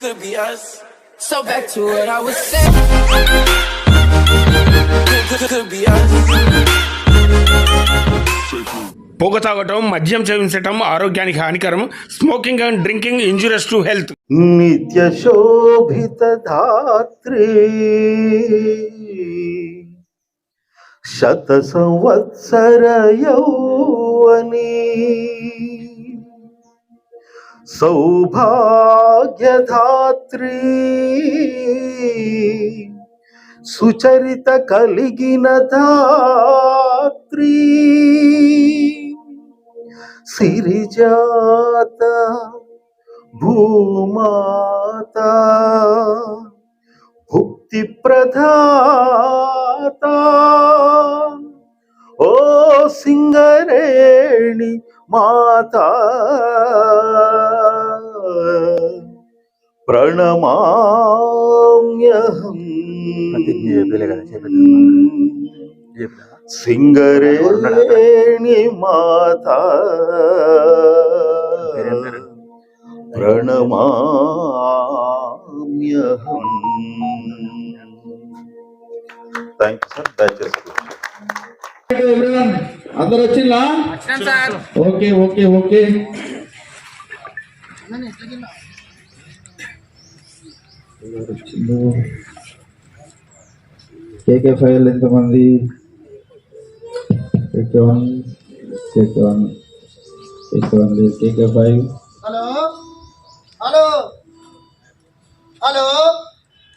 Could be us. So back to what I was saying. Could, be us. పొగ తాగటం మద్యం సేవించటం ఆరోగ్యానికి హానికరం smoking and drinking injurious to health నిత్యశోభిత ధాత్రి శత సంవత్సర యౌవని సౌభాగ్యధాత్రి. సుచరిత కలిగిన ధాత్రి. సిరిజాత భూమాత. భుక్తి ప్రధాత ఓ సింగరేణి మాత. ప్రణమామ్యహం. సింగరేణి మాత. పేరేం పేరు? ప్రణమామ్యహం థ్యాంక్ యూ సార్ దయచేసి అందరు వచ్చిందా okay okay okay. KK file ఎంతమంది? KK one KK one KK one KK five. Hello? Hello? Hello?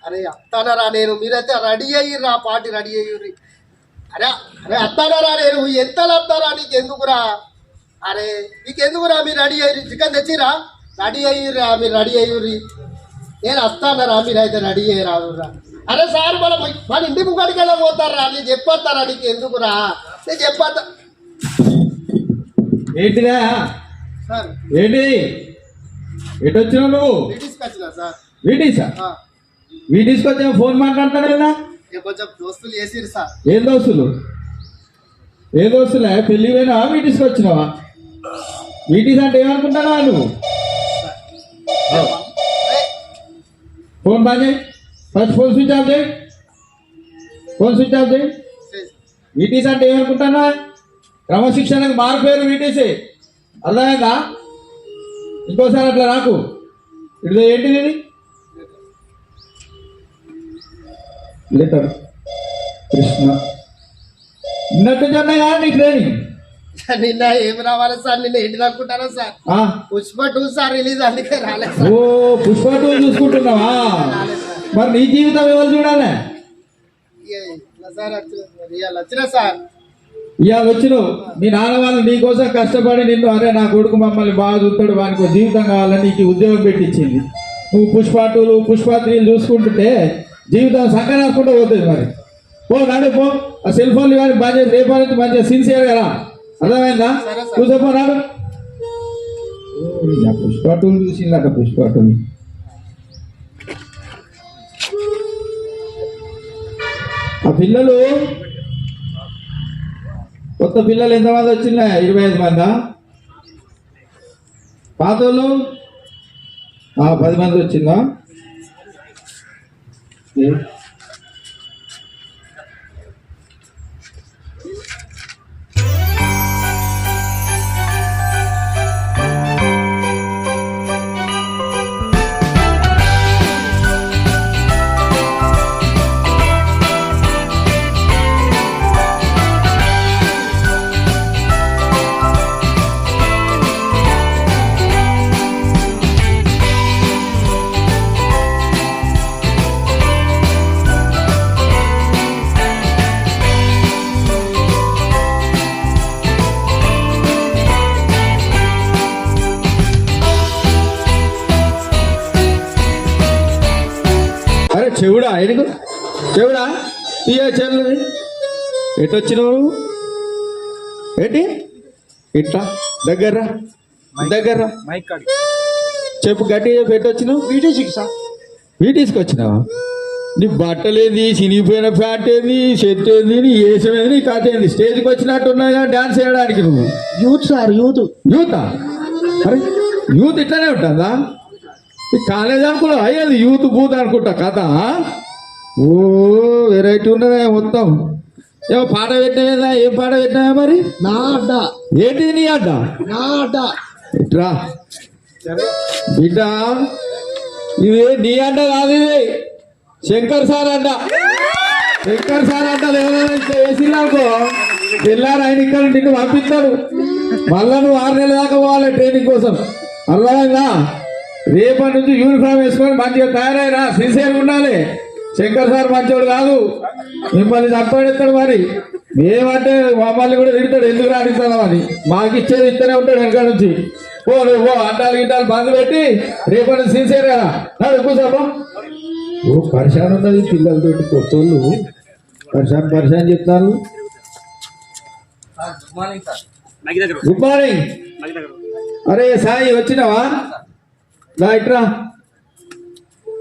అరే అత్తానరా నేను మీరైతే రెడీ అయ్యిర్రా పార్టీ రెడీ అయ్యిర్రి. అరే అరే అత్తానరా నేను ఎంతలు వస్తారా నీకు ఎందుకురా అరే నీకు ఎందుకురా మీరు రెడీ అయ్యి చికెన్ తెచ్చిరా? రెడీ అయ్యిర్రా మీరు రెడీ అయ్యిర్రి. నేను వస్తానరా మీరైతే రెడీ అయ్యిరా అరే సార్ మన మన ఇంటి ముంగడికి వెళ్ళబోతారా నేను చెప్పొస్తారా నీకు ఎందుకురా నేను చెప్పొస్తా. ఏంటిదా? సార్. ఏంటి ఎటు వచ్చినావు నువ్వు? లేడీస్కి వచ్చిన సార్. వీటీసా వీటీస్కి వచ్చా ఫోన్ మాట్లాడతాడు కదా? కొంచెం దోస్తులు సార్. ఏం దోస్తులు? ఏ దోస్తులే? పెళ్ళి పోయినా వీటీస్కి వచ్చినావా? వీటీస్ అంటే ఏమనుకుంటానా నువ్వు? ఏ, ఫోన్ చేయి. ఫస్ట్ ఫోన్ స్విచ్ ఆఫ్ చేయి. ఫోన్ స్విచ్ ఆఫ్ చేయి. వీటీస్ అంటే ఏమనుకుంటానా క్రమశిక్షణకు మారిపోయారు వీటీసీ అర్థమైందా? ఇంకోసారి అట్లా నాకు ఇది ఏంటిది లెటర్ కృష్ణ నిన్నట్టు జొన్న కానీ నీ ట్రైనింగ్ నిన్న ఏం రావాలి సార్? నిన్న ఏంటి అనుకుంటారా sir? Pushpa two sir release అందుకే రాలేదు సార్. ఓ పుష్ప టూ చూసుకుంటున్నావా? మరి నీ జీవితం ఎవరు చూడాలి. సార్ వచ్చిన సార్? ఇవాళ వచ్చినావు మీ నాన్న వాళ్ళు నీ కోసం కష్టపడి నిన్ను అరే నా కొడుకు మమ్మల్ని బాగా చూస్తాడు వానికి జీవితం కావాలని నీకు ఉద్యోగం పెట్టించింది. నువ్వు పుష్ప టూలు పుష్ప త్రీలు చూసుకుంటుంటే జీవితం సంకరాసుకుంటూ పోతుంది మరి. పో నాడు పో. ఆ సెల్ ఫోన్లు కానీ బంద్ చేసి రేపు నుంచి మంచిగా సిన్సియర్ కదా అర్థమైందా. కూర్చోపో నాడు. పుష్ప టూలు చూసిందట పుష్ప టూలు ఆ పిల్లలు కొత్త పిల్లలు ఎంతమంది వచ్చినా? ఇరవై ఐదు మందా? పాత వాళ్ళు ఆ, పది మంది వచ్చిందా? ఏ? చెల్లుది ఎటు వచ్చినావు? ఏంటి? ఇట్లా దగ్గర్రా దగ్గర్రా చెప్పు గట్టిగా చెప్పు ఎటు వచ్చినావు? వీడియో సార్ వీటీస్కి వచ్చినావా? నీ బట్టలేంది చినిగిపోయిన ప్యాంట్ ఏంది? షర్ట్ ఏంది? నీ ఏసం ఏంది? నీ కథ ఏంది? స్టేజ్కి వచ్చినట్టు ఉన్నాయి కదా డాన్స్ చేయడానికి నువ్వు. Youth sir youth. యూతా అరే యూత్ ఇట్లానే ఉంటుందా? ఈ కాలేజ్ అనుకున్నా అయ్యేది యూత్ బూత్ అనుకుంటా కథ ఓ వెరైటీ ఉన్నదా మొత్తం. ఏమో పాట పెట్టినవేదా? ఏం పాట పెట్టినావా మరి? నా అడ్డ. ఏంటి నీ అడ్డ? నా అడ్డ. ఇట్రా. బిడ్డ ఇది నీ అడ్డ కాదు ఇది. శంకర్ సార్ అడ్డ. శంకర్ సార్ అడ్డ వేసినాకో తెల్లారు ఆయన ఇక్కడ నిన్ను పంపిస్తాడు. మళ్ళా నువ్వు ఆరు నెలల దాకా పోవాలి ట్రైనింగ్ కోసం. అర్థమైందా? రేపటి నుంచి యూనిఫామ్ వేసుకొని మంచిగా తయారైరా. సిన్సియర్ ఉండాలి. శంకర్ సార్ మంచోడు కాదు. మిమ్మల్ని చంపాడెత్తాడు మరి. మేమంటే మమ్మల్ని కూడా తిడతాడు. ఎందుకు రాణిస్తాను అని. మాకు ఇచ్చేది ఇస్తూనే ఉంటాడు వెనక నుంచి. ఓ నువ్వు అడ్డాలు గిడ్డాలు బంద్ పెట్టి రేపటి నుంచి సిన్సియర్ కదా నాడు కూర్చోపో. ఓ పరిశాన్ ఉన్నది పిల్లలతో కొత్తోళ్ళు పరిశాన్ పరిశాన్ చెప్తారు. గుడ్ మార్నింగ్ అరే సాయి వచ్చినావా? ఇట్రా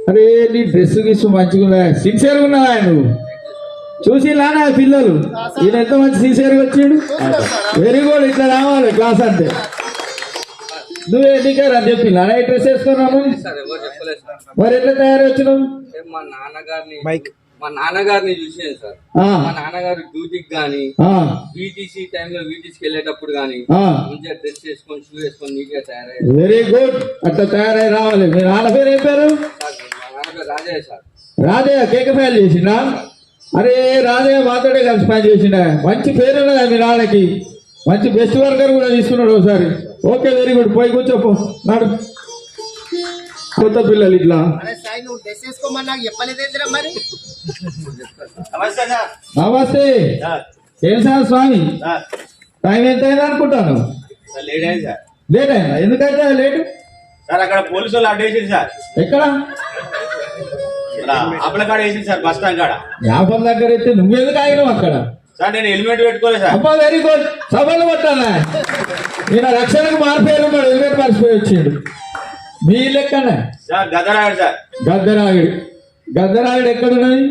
అరే నీ డ్రెస్ గిస్ మంచిగా ఉన్నా సిన్సియర్గా ఉన్నావా నువ్వు? చూసి లానా పిల్లలు? ఈయన ఎంత మంచి సిన్సియర్గా వచ్చాడు? వెరీ గుడ్ ఇట్లా రావాలి క్లాస్ అంటే. నువ్వే నీకే రా చెప్పి లానా డ్రెస్ వేసుకున్నాము? మరి ఎట్లా తయారు వచ్చినావు మా నాన్నగారిని చూసాను సార్. ఆ, మా నాన్నగారు డ్యూటీకి గానీ ఆ, వీటీసీ టైంలో వీటీసీకి వెళ్ళేటప్పుడు గానీ. మంచిగా డ్రెస్ వేసుకొని షూ వేసుకొని నీట్గా తయారయ్యారు. వెరీ గుడ్ అట్లా తయారై రావాలి. మీ నాన్న పేరు ఏం పేరు? సార్ మా నాన్నగారు రాజయ్య సార్. రాజయ్య కేక ఫైల్ చేసిండా? అరే రాజయ్య మాతోడే కలిసి పని చేసిండా? మంచి పేరు ఉన్నదా మీ నాన్నకి? మంచి బెస్ట్ వర్కర్ కూడా తీసుకున్నాడు ఒకసారి. ఓకే వెరీ గుడ్ పోయి కూర్చోపో నాడు. కొత్త పిల్లలు ఇట్లా. నువ్వు నమస్తే. ఏం సార్ స్వామి? టైం ఎంత అయింది అనుకుంటాను? లేట్ అయింది సార్. లేట్ అయిందా? ఎందుకైతే లేట్? సార్ అక్కడ పోలీసు వాళ్ళు అడ్డేసింది సార్. ఎక్కడ? ఆపల కాడ వేసింది సార్ బస్ స్టాండ్ కాడ. యాభై దగ్గర అయితే నువ్వెందుకు ఆగినావు అక్కడ? సార్ నేను హెల్మెట్ పెట్టుకోలేదు సార్. అబ్బా వెరీ గుడ్. సభలు పట్టాలా ఈయన రక్షణకు మారిపోయారు ఉన్నాడు? హెల్మెట్ మర్చిపోయి వచ్చాడు. మీ లెక్కనే సార్ గదరాడు సార్. గద్దరాగిడి గద్దరాగిడి ఎక్కడున్నది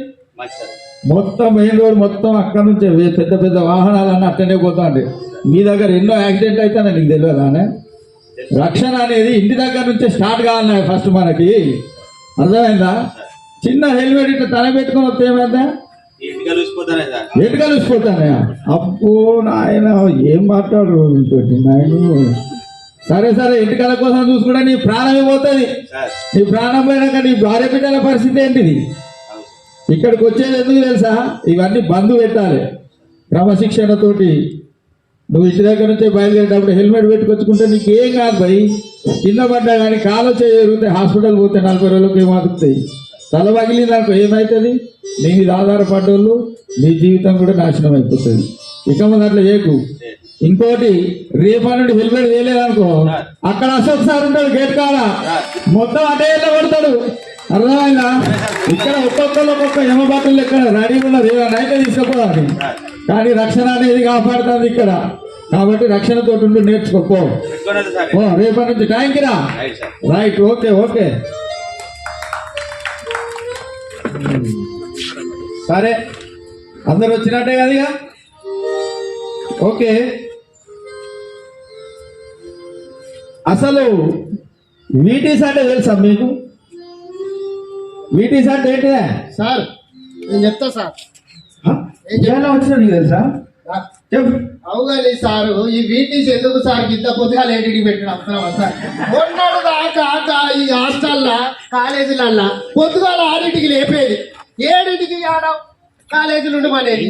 మొత్తం మెయిన్ రోడ్ మొత్తం అక్కడ నుంచే పెద్ద పెద్ద వాహనాలన్నీ అట్టనే పోతాండి మీ దగ్గర ఎన్నో యాక్సిడెంట్ అయితే నీకు తెలియదానే రక్షణ అనేది ఇంటి దగ్గర నుంచే స్టార్ట్ కావాలి ఫస్ట్ మనకి. అర్థమైందా? చిన్న హెల్మెట్ ఇట్లా తల పెట్టుకొని వస్తే ఏమైందా? ఎటు కలిసిపోతానయా అప్పు నాయన ఏం మాట్లాడు ఇంకోటి? నాయన సరే సరే ఇంటికల కోసం చూసుకుంటే నీ ప్రాణమే పోతుంది. నీ ప్రాణం పోయినాక నీ భార్య బిడ్డల పరిస్థితి ఏంటిది. ఇక్కడికి వచ్చేది ఎందుకు తెలుసా? ఇవన్నీ బంద్ పెట్టాలి. క్రమశిక్షణతోటి. నువ్వు ఇంటి దగ్గర నుంచే బయలుదేరేటప్పుడు హెల్మెట్ పెట్టుకొచ్చుకుంటే నీకు ఏం కాదు భయ్. కింద పడ్డా కానీ కాలు చేయరుగుతే హాస్పిటల్ పోతే నలభై రోజులకు ఏమవుతాయి? తల పగిలి నాకు ఏమవుతుంది నీ మీద ఆధారపడ్డోళ్ళు నీ జీవితం కూడా నాశనం అయిపోతుంది. ఇక ముందు అట్లా చేయకు ఇంకోటి రేపటి నుండి హెల్మెట్ వేయలేదనుకో. అక్కడ అశోక్ సార్ ఉంటాడు గేట్ కాడ. మొత్తం అటే వెళ్ళబడతాడు అర్థమైందా? ఇక్కడ ఒక్కొక్కరు ఒక్కొక్క యమబాటులు ఇక్కడ రెడీ ఉన్నారు ఏదైనా అయితే తీసుకుపోవాలి. కానీ రక్షణ అనేది కాపాడుతుంది ఇక్కడ. కాబట్టి రక్షణతో ఉండి నేర్చుకోపో రేపటి నుంచి టైంకి రా. రైట్ ఓకే ఓకే సరే. అందరు వచ్చినట్టే కదా ఇక? ఓకే. అసలు వీటీస్ అంటే తెలుసా మీకు? వీటీస్ అంటే ఏంటిదే? సార్ నేను చెప్తా సార్. ఎలా వచ్చినా నీకు తెలుసా? చెప్పు. అవుగాని సారు ఈ వీటీస్ ఎందుకు సార్ ఇంత పొద్దుగా లేడీకి పెట్టిన అవసరమా సార్? మొన్నటి దాకా ఈ హాస్టల్లా కాలేజీలల్లా పొద్దుగాల ఆరింటికి లేపేది. ఏడింటికి ఆడ కాలేజీ నుండి మనేది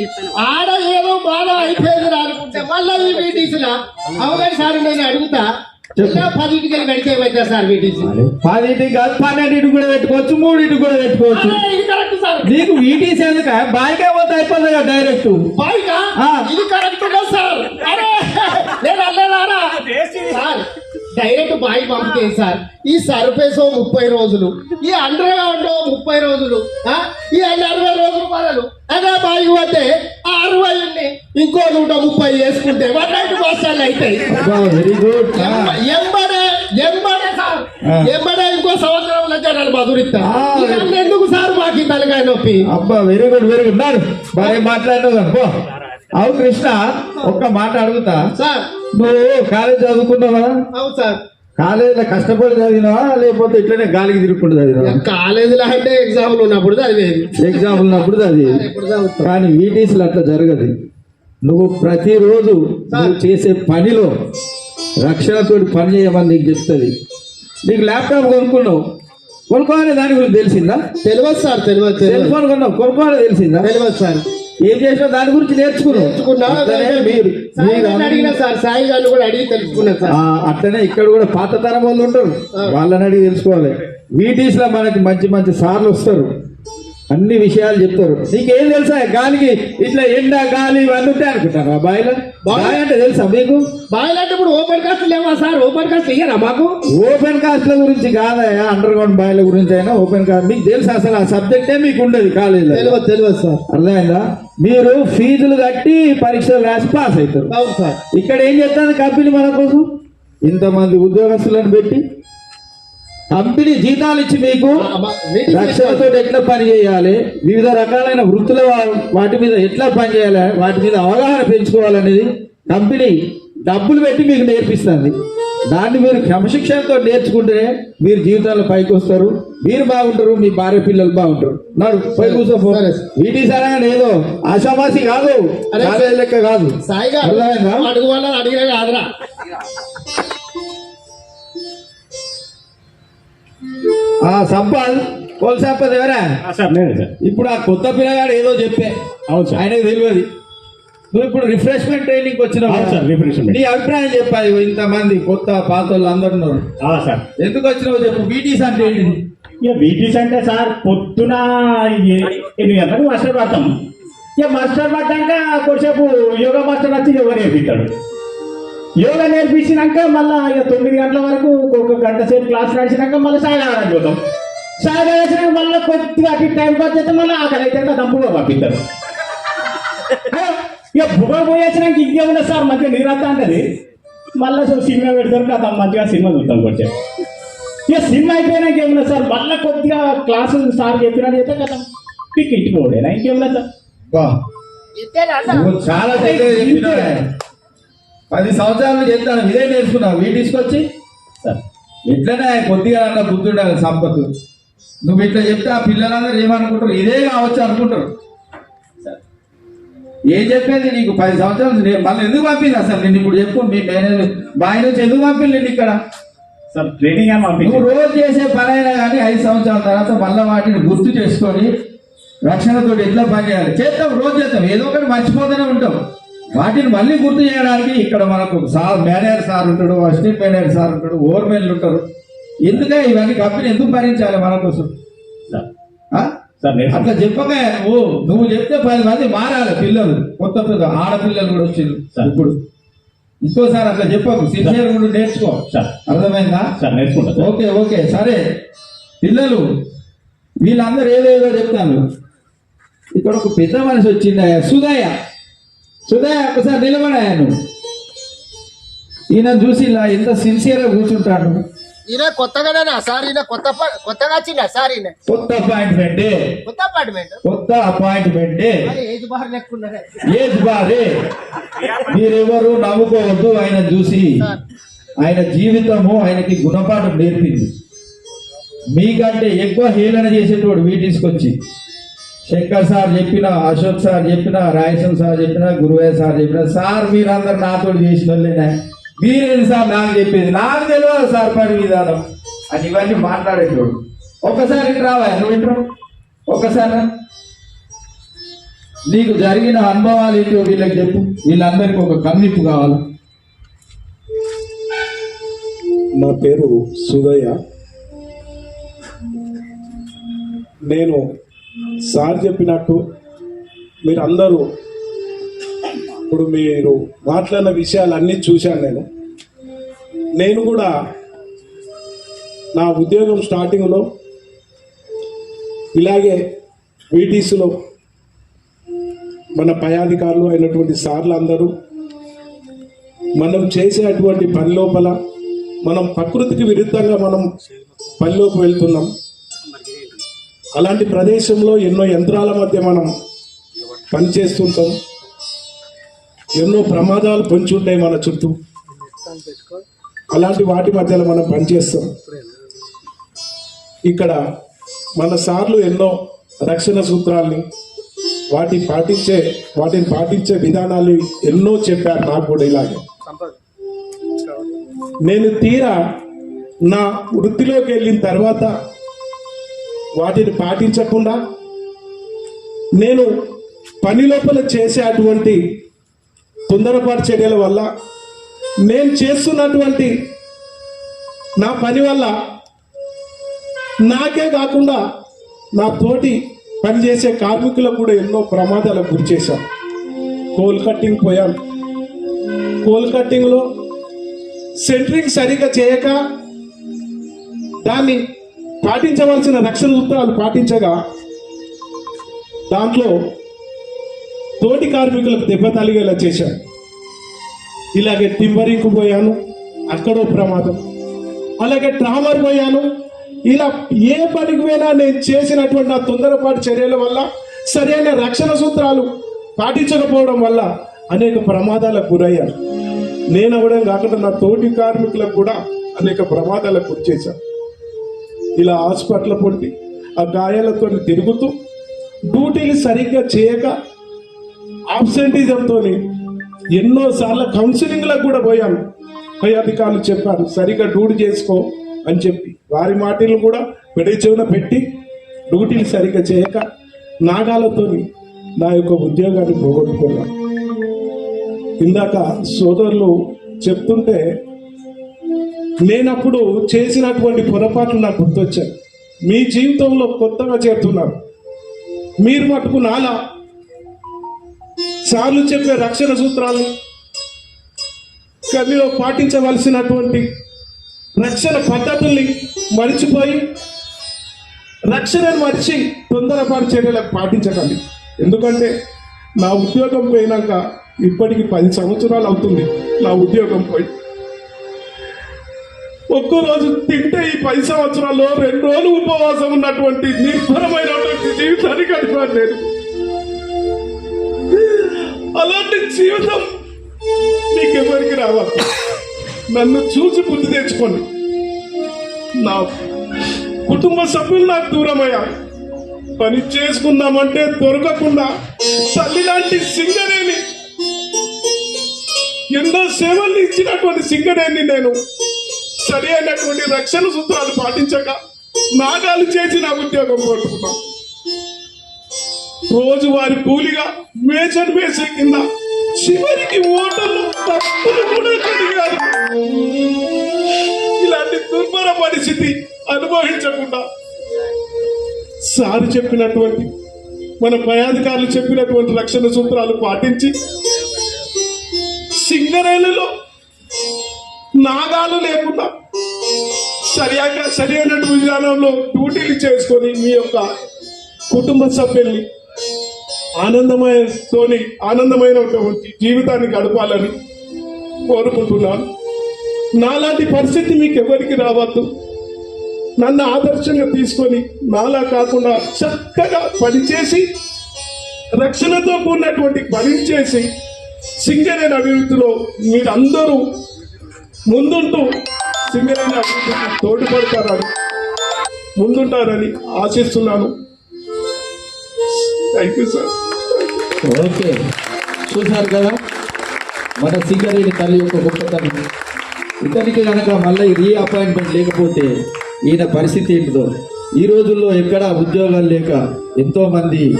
ఆడ ఏదో బాధ అయిపోయింది అనుకుంటే మళ్ళీ ఈ వీటీస్లా అవుగాని సార్ నేను అడుగుతా. పదింటికి వెళ్ళి పెడితే ఏమైతే సార్ వీటీసీ పదింటికి కాదు పన్నెండింటికి కూడా పెట్టుకోవచ్చు మూడింటికి కూడా పెట్టుకోవచ్చు. అరే, ఇది కరెక్ట్ సార్. నీకు వీటీస్ ఎందుక? బాయికే పోతే అయిపోతుంది కదా డైరెక్ట్ బాయ్గా ఆ. ఇది కరెక్ట్ సార్. అరే నేను అల్లేదారా సార్ డైరెక్ట్ బాయ్ పంపితే సార్. ఈ సర్ఫేస్ ముప్పై రోజులు ఈ అండర్ గ్రౌండ్ ముప్పై రోజులు ఆ? ఈ అరవై రోజులు మొదలు అదే బాయ్ పోతే ఆ అరవై ఉంది ఇంకో నూట ముప్పై వేసుకుంటే వన్ నైట్ బస్టాలు అవుతాయి వెరీ గుడ్ ఎంబ- ఎంబడే ఎంబడే సార్. ఎంబడే ఇంకో సంవత్సరంలో జనాలు. ఇవన్నీ ఎందుకు సార్ మాకు తలకాయ నొప్పి? అబ్బా వెరీ గుడ్ వెరీ గుడ్ బాగా మాట్లాడినావు? అవు కృష్ణ ఒక్క మాట అడుగుతా. సార్. నువ్వు కాలేజ్ చదువుకున్నావా? అవును సార్. కాలేజీలో కష్టపడి చదివినావా? లేకపోతే ఇట్లనే గాలికి తిరుగుకుంటూ చదివినావా? కాలేజీలో అంటే ఎగ్జామ్లు ఉన్నప్పుడు చదివేది. ఎగ్జామ్ ఉన్నప్పుడు చదివి ఎప్పుడు చదువుతాం. కానీ వీటీసీలో అట్లా జరగదు. నువ్వు ప్రతిరోజు నువ్వు చేసే పనిలో రక్షణతో పని చేయమని నీకు చెప్తుంది. నీకు ల్యాప్టాప్ కొనుక్కున్నావు. కొనుక్కోవాలని దాని గురించి తెలిసిందా? తెలియదు సార్ తెలియదు. సెల్ ఫోన్ కొన్నావు. కొనుక్కోవాలని తెలిసిందా? తెలియదు సార్. ఏం చేసినా దాని గురించి అడిగినా సార్ సాయి గారిని కూడా అడిగి తెలుసుకున్నా సార్. అట్లనే ఇక్కడ కూడా పాత తరం వాళ్ళు ఉంటారు. వాళ్ళని అడిగి తెలుసుకోవాలి. వీటీస్లో మనకి మంచి మంచి సార్లు వస్తారు. అన్ని విషయాలు చెప్తారు. నీకేం తెలుసా? గాలికి ఇట్లా ఎండ గాలి ఇవన్నీ ఉంటాయి అనుకుంటారు బాయిలో బాయ్ అంటే తెలుసా మీకు? బాయిలు అంటే ఇప్పుడు ఓపెన్ కాస్ట్ లేవా సార్? ఓపెన్ కాస్ట్ ఇయ్యరా మాకు? ఓపెన్ కాస్ట్ల గురించి కాదయా అండర్ గ్రౌండ్ బాయిల గురించి అయినా ఓపెన్ కాస్ట్. మీకు తెలుసా అసలు ఆ సబ్జెక్టే మీకు ఉండదు కాలేజీలో? తెలియదు తెలియదు సార్. అర్థమైందా? మీరు ఫీజులు కట్టి పరీక్షలు రాసి పాస్ అవుతారు. అవును సార్. ఇక్కడ ఏం చేస్తుంది కంపెనీ మన కోసం? ఇంతమంది ఉద్యోగస్తులను పెట్టి కంపెనీ జీతాలు ఇచ్చి మీకు రక్షణతో ఎట్లా పని చేయాలి? వివిధ రకాలైన వృత్తుల వాటి మీద ఎట్లా పని చేయాలి? వాటి మీద అవగాహన పెంచుకోవాలనేది కంపెనీ డబ్బులు పెట్టి మీకు నేర్పిస్తుంది. దాన్ని మీరు క్రమశిక్షణతో నేర్చుకుంటే మీరు జీవితాల్లో పైకి వస్తారు. మీరు బాగుంటారు మీ భార్య పిల్లలు బాగుంటారు. నాడు కూర్చోపో. సరే. వీటి సరైన ఏదో ఆశామాసి కాదు. లెక్క కాదు. సాయి గారు అర్థమైందా? అడుగు వాళ్ళని అడిగినా కాదురా. ఆ సంపద్ పోల్ సంపద్ ఎవరా? ఇప్పుడు ఆ కొత్త పిల్లగాడు ఏదో చెప్పే. అవును సార్. ఆయనకు తెలియదు. నువ్వు ఇప్పుడు రిఫ్రెష్మెంట్ ట్రైనింగ్ వచ్చినావు సార్? రిఫ్రెష్మెంట్ నీ అభిప్రాయం చెప్పాలి ఇంతమంది కొత్త పాత వాళ్ళు అందరు ఉన్నారు. సార్. ఎందుకు వచ్చినావు చెప్పు? బీటీస్ అంటే ఏంటిది ఇక వీటీస్ అంటే సార్ పొద్దున గంటలకు మాస్టర్ పడతాం. ఇక మాస్టర్ పడ్డాక కొద్దిసేపు యోగా మాస్టర్ వచ్చి యోగా నేర్పిస్తాడు యోగా నేర్పించినాక మళ్ళీ ఇక తొమ్మిది గంటల వరకు ఒక గంట సేపు క్లాస్ నడిచినాక మళ్ళీ సాగడానికి పోతాం. సాగడానికి మళ్ళీ కొద్దిగా అటు టైం పాస్ చేస్తే మళ్ళీ ఆకలి అయితే దంపుగా పంపిస్తారు. ఇక బుగ పోయేసినాక ఇంకేముండదు సార్ మంచిగా నీరంతా అంటది. మళ్ళీ సో సినిమా పెడతారు కదా మంచిగా సినిమా చూస్తాం కొంచెం. ఇక సినిమా అయిపోయినాక ఏమన్నా సార్ మళ్ళీ కొద్దిగా క్లాసు సార్ చెప్పినట్టు చెప్తే కదా పిక్ ఇంటికి పోడేనా? ఇంకేమన్నా సార్. చాలా. పది సంవత్సరాలు చెప్తాను ఇదే నేర్చుకున్నావు. వీటీస్కి వచ్చి సార్ ఇట్లనే కొద్దిగా అన్న ఉండాలి సంపత్తు. నువ్వు ఇట్లా చెప్తే ఆ పిల్లలందరూ ఏమనుకుంటారు? ఇదే కావచ్చు అనుకుంటారు. ఏం చెప్పేది? నీకు పది సంవత్సరాలు మళ్ళీ ఎందుకు పంపింది అసలు నేను ఇప్పుడు చెప్పు మీ మేనేజర్ బాయ్ నుంచి ఎందుకు పంపించండి ఇక్కడ? సార్ ట్రైనింగ్ నువ్వు రోజు చేసే పని అయినా కానీ ఐదు సంవత్సరాల తర్వాత మళ్ళీ వాటిని గుర్తు చేసుకొని రక్షణతో ఎట్లా పని చేయాలి చేస్తాం రోజు చేస్తాం ఏదో ఒకటి మర్చిపోతూనే ఉంటాం. వాటిని మళ్ళీ గుర్తు చేయడానికి ఇక్కడ మనకు సార్ మేనేజర్ సార్ ఉంటాడు అసిస్టెంట్ మేనేజర్ సార్ ఉంటాడు ఓవర్మెన్లు ఉంటారు. ఎందుకే ఇవన్నీ కంపెనీ ఎందుకు భరించాలి మన కోసం? అట్లా చెప్పక నువ్వు నువ్వు చెప్తే పది మంది మారాలి పిల్లలు. కొత్త పెద్ద ఆడపిల్లలు కూడా వచ్చింది. ఇప్పుడు. ఇంకోసారి అట్లా చెప్పకు. సిన్సియర్ కూడా నేర్చుకో. అర్థమైందా? సార్ నేర్చుకుంటా ఓకే ఓకే. సరే. పిల్లలు వీళ్ళందరూ ఏదేదో చెప్తాను. ఇక్కడ ఒక పెద్ద మనిషి వచ్చింది సుధయ్య సుధయ్య ఒకసారి నిలబడాయా నువ్వు ఈయన చూసి ఇలా ఎంత సిన్సియర్గా కూర్చుంటాడు. ఈయన కొత్తగానేనా సార్ ఈయన కొత్త కొత్తగా వచ్చిందా సార్ ఈయన? కొత్త అపాయింట్మెంట్ కొత్త అపార్ట్మెంట్ కొత్త అపాయింట్మెంట్ ఏజ్ బార్ లెక్కున్నదే ఏజ్ బారే. మీరెవరు నవ్వుకోవద్దు ఆయన చూసి. ఆయన జీవితము ఆయనకి గుణపాఠం నేర్పింది. మీకంటే ఎక్కువ హేళన చేసేటోడు వీటిసుకొచ్చి శంకర్ సార్ చెప్పిన అశోక్ సార్ చెప్పిన రాయసం సార్ చెప్పిన గురువయ్య సార్ చెప్పిన సార్ మీరందరు నాతో చేసిన వాళ్ళేనా? మీరేంటి సార్ నాకు చెప్పేది? నాకు తెలియదు సార్ పని విధానం. అని ఇవన్నీ మాట్లాడేటోడు. ఒక్కసారి రావా? నువ్వు ఇంట్లో ఒక్కసారి నీకు జరిగిన అనుభవాలు ఏంటో వీళ్ళకి చెప్పు. వీళ్ళందరికీ ఒక కన్నిప్పు కావాలి. నా పేరు సుదయ్య. నేను సార్ చెప్పినట్టు మీరు అందరూ ఇప్పుడు మీరు మాట్లాడిన విషయాలన్నీ చూశాను నేను. నేను కూడా నా ఉద్యోగం స్టార్టింగ్లో ఇలాగే వీటీసీలో మన పై అధికారులు అయినటువంటి సార్లు అందరూ మనం చేసే అటువంటి పని లోపల మనం ప్రకృతికి విరుద్ధంగా మనం పనిలోకి వెళ్తున్నాం. అలాంటి ప్రదేశంలో ఎన్నో యంత్రాల మధ్య మనం పనిచేస్తుంటాం. ఎన్నో ప్రమాదాలు పొంచి ఉంటాయి మన చుట్టూ. అలాంటి వాటి మధ్యలో మనం పనిచేస్తాం. ఇక్కడ మన సార్లు ఎన్నో రక్షణ సూత్రాల్ని వాటి పాటించే వాటిని పాటించే విధానాలు ఎన్నో చెప్పారు నాకు కూడా ఇలాగే. నేను తీరా నా వృత్తిలోకి వెళ్ళిన తర్వాత వాటిని పాటించకుండా నేను పని లోపల చేసే అటువంటి తొందరపాటు చర్యల వల్ల నేను చేస్తున్నటువంటి నా పని వల్ల నాకే కాకుండా నా తోటి పనిచేసే కార్మికులకు కూడా ఎన్నో ప్రమాదాలకు గురి చేశాం. కోల్ కట్టింగ్ పోయాం. కోల్ కట్టింగ్లో సెంట్రింగ్ సరిగ్గా చేయక దాన్ని పాటించవలసిన రక్షణ సూత్రాలు పాటించగా దాంట్లో తోటి కార్మికులకు దెబ్బ తలిగేలా చేశాను ఇలాగే టింబరింగ్కు పోయాను అక్కడో ప్రమాదం. అలాగే ట్రామర్ పోయాను. ఇలా ఏ పనికి పోయినా నేను చేసినటువంటి ఆ తొందరపాటు చర్యల వల్ల సరైన రక్షణ సూత్రాలు పాటించకపోవడం వల్ల అనేక ప్రమాదాలకు గురయ్యాను. నేను అవ్వడం కాకుండా నా తోటి కార్మికులకు కూడా అనేక ప్రమాదాలకు గురి చేశాను. ఇలా హాస్పిటల్ పొంది ఆ గాయాలతో తిరుగుతూ డ్యూటీలు సరిగ్గా చేయక ఆబ్సెంటిజంతో ఎన్నోసార్లు కౌన్సిలింగ్లకు కూడా పోయాను. పై అధికారులు చెప్పారు సరిగ్గా డ్యూటీ చేసుకో అని చెప్పి. వారి మాటలు కూడా పెడి చెవున పెట్టి డ్యూటీలు సరిగ్గా చేయక నాగాలతో నా యొక్క ఉద్యోగాన్ని పోగొట్టుకున్నాను. ఇందాక సోదరులు చెప్తుంటే నేనప్పుడు చేసినటువంటి పొరపాట్లు నాకు గుర్తొచ్చాయి. మీ జీవితంలో కొత్తగా చేరుతున్నారు. మీరు మటుకు నాలా. సార్లు చెప్పే రక్షణ సూత్రాలు. కవిలో పాటించవలసినటువంటి రక్షణ పద్ధతుల్ని మరిచిపోయి రక్షణను మరిచి తొందరపాటు చర్యలకు పాటించకండి. ఎందుకంటే నా ఉద్యోగం పోయినాక ఇప్పటికి పది సంవత్సరాలు అవుతుంది నా ఉద్యోగం పోయి. ఒక్కో రోజు తింటే ఈ పది సంవత్సరాల్లో రెండు రోజులు ఉపవాసం ఉన్నటువంటి నిర్భరమైనటువంటి జీవితాన్ని గడిపాను నేను. అలాంటి జీవితం మీకెవరికి రావాలి? నన్ను చూసి బుద్ధి తెచ్చుకోండి. నా కుటుంబ సభ్యులు నాకు దూరమయ్యా పని చేసుకుందామంటే దొరకకుండా తల్లి లాంటి సింగరేని ఎన్నో సేవలు ఇచ్చినటువంటి సింగరేని నేను. సరి అయినటువంటి రక్షణ సూత్రాలు పాటించక నాగాలు చేసి నా ఉద్యోగం కోరుకున్నాను రోజు వారి కూలిగా మేజర్ వేసే కింద చివరికి ఓటర్లు తప్పులు కూడా కలిగారు ఇలాంటి దుర్భర పరిస్థితి అనుభవించకుండా సారు చెప్పినటువంటి మన పయాధికారులు చెప్పినటువంటి రక్షణ సూత్రాలు పాటించి సింగరేణిలో నాగాలు లేకుండా సరిగా సరి అయినటువంటి విధానంలో డ్యూటీలు చేసుకొని మీ యొక్క కుటుంబ సభ్యుల్ని ఆనందమయతోని ఆనందమైనటువంటి జీవితాన్ని గడపాలని కోరుకుంటున్నాను. నాలాంటి పరిస్థితి మీకు ఎవరికి రావద్దు. నన్ను ఆదర్శంగా తీసుకొని నాలా కాకుండా చక్కగా పనిచేసి రక్షణతో కూడినటువంటి పని చేసి సింగరేణి అభివృద్ధిలో మీరందరూ ముందుంటూ సింగరేణి అభివృద్ధికి తోడ్పడతారని ముందుంటారని ఆశిస్తున్నాను. Thank you sir okay. చూశారు కదా? మన సింగరేణి తల్లి యొక్క గొప్పతనం. ఇతనికి కనుక మళ్ళీ రీఅపాయింట్మెంట్ లేకపోతే ఈయన పరిస్థితి ఏంటిదో? ఈ రోజుల్లో ఎక్కడ ఉద్యోగాలు లేక ఎంతోమంది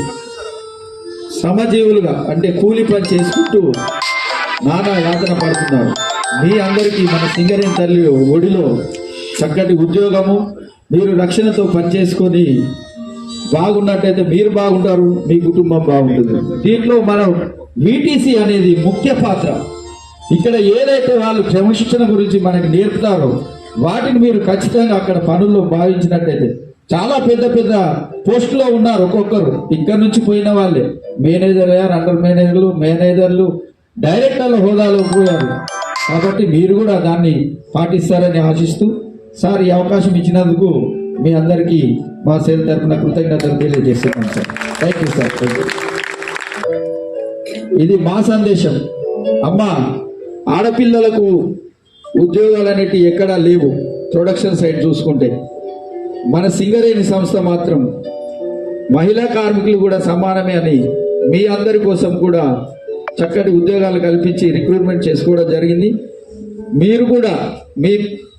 శ్రమజీవులుగా అంటే కూలి పని చేసుకుంటూ నానా యాతన పడుతున్నారు. మీ అందరికీ మన సింగరేణి తల్లి ఒడిలో చక్కటి ఉద్యోగము మీరు రక్షణతో పనిచేసుకొని బాగున్నట్టయితే మీరు బాగుంటారు మీ కుటుంబం బాగుంటుంది. దీంట్లో మనం వీటీసీ అనేది ముఖ్య పాత్ర. ఇక్కడ ఏదైతే వాళ్ళు క్రమశిక్షణ గురించి మనకి నేర్పుతారో వాటిని మీరు ఖచ్చితంగా అక్కడ పనుల్లో భావించినట్టయితే చాలా పెద్ద పెద్ద పోస్టులో ఉన్నారు ఒక్కొక్కరు. ఇక్కడ నుంచి పోయిన వాళ్ళే. మేనేజర్ అయ్యారు అండర్ మేనేజర్లు మేనేజర్లు డైరెక్టర్ల హోదాలో పోయారు. కాబట్టి మీరు కూడా దాన్ని పాటిస్తారని ఆశిస్తూ సార్ ఈ అవకాశం ఇచ్చినందుకు మీ అందరికీ మా సేవ తరఫున కృతజ్ఞతలు తెలియజేస్తున్నాం సార్. థ్యాంక్ యూ సార్ ఇది మా సందేశం. అమ్మ ఆడపిల్లలకు ఉద్యోగాలు అనేటివి ఎక్కడా లేవు. ప్రొడక్షన్ సైడ్ చూసుకుంటే మన సింగరేణి సంస్థ మాత్రం మహిళా కార్మికులు కూడా సమానమే అని మీ అందరి కోసం కూడా చక్కటి ఉద్యోగాలు కల్పించి రిక్రూట్మెంట్ చేసుకోవడం జరిగింది. మీరు కూడా మీ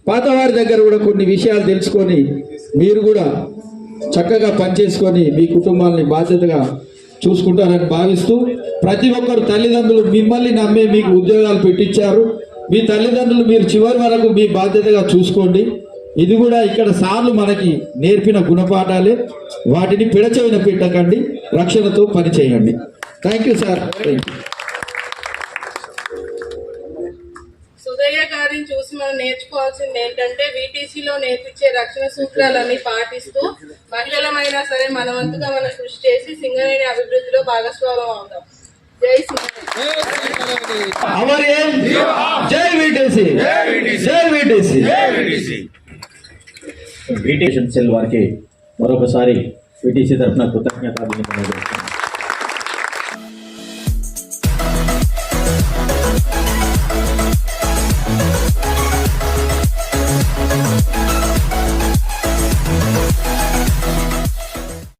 పాత వారి దగ్గర కూడా కొన్ని విషయాలు తెలుసుకొని మీరు కూడా చక్కగా పనిచేసుకొని మీ కుటుంబాలని బాధ్యతగా చూసుకుంటారని భావిస్తూ ప్రతి ఒక్కరు తల్లిదండ్రులు మిమ్మల్ని నమ్మే మీకు ఉద్యోగాలు పెట్టించారు. మీ తల్లిదండ్రులు మీరు చివరి వరకు మీ బాధ్యతగా చూసుకోండి. ఇది కూడా ఇక్కడ సార్లు మనకి నేర్పిన గుణపాఠాలే. వాటిని పిడచెవిన పెట్టకండి రక్షణతో పనిచేయండి. Thank you sir thank you గారిని చూసి మనం నేర్చుకోవాల్సింది ఏంటంటే వీటీసీలో నేర్పించే రక్షణ సూత్రాలన్నీ పాటిస్తూ మహిళలమైనా సరే మనవంతుగా మనం కృషి చేసి సింగరేణి అభివృద్ధిలో భాగస్వామ్యం అవుదాం జై సింగరేణి అవర్ ఏం జై విటిసి జై విటిసి బ్రిటిష్ సెల్ వారికి మరొకసారి విటీసీ తరఫున కృతజ్ఞత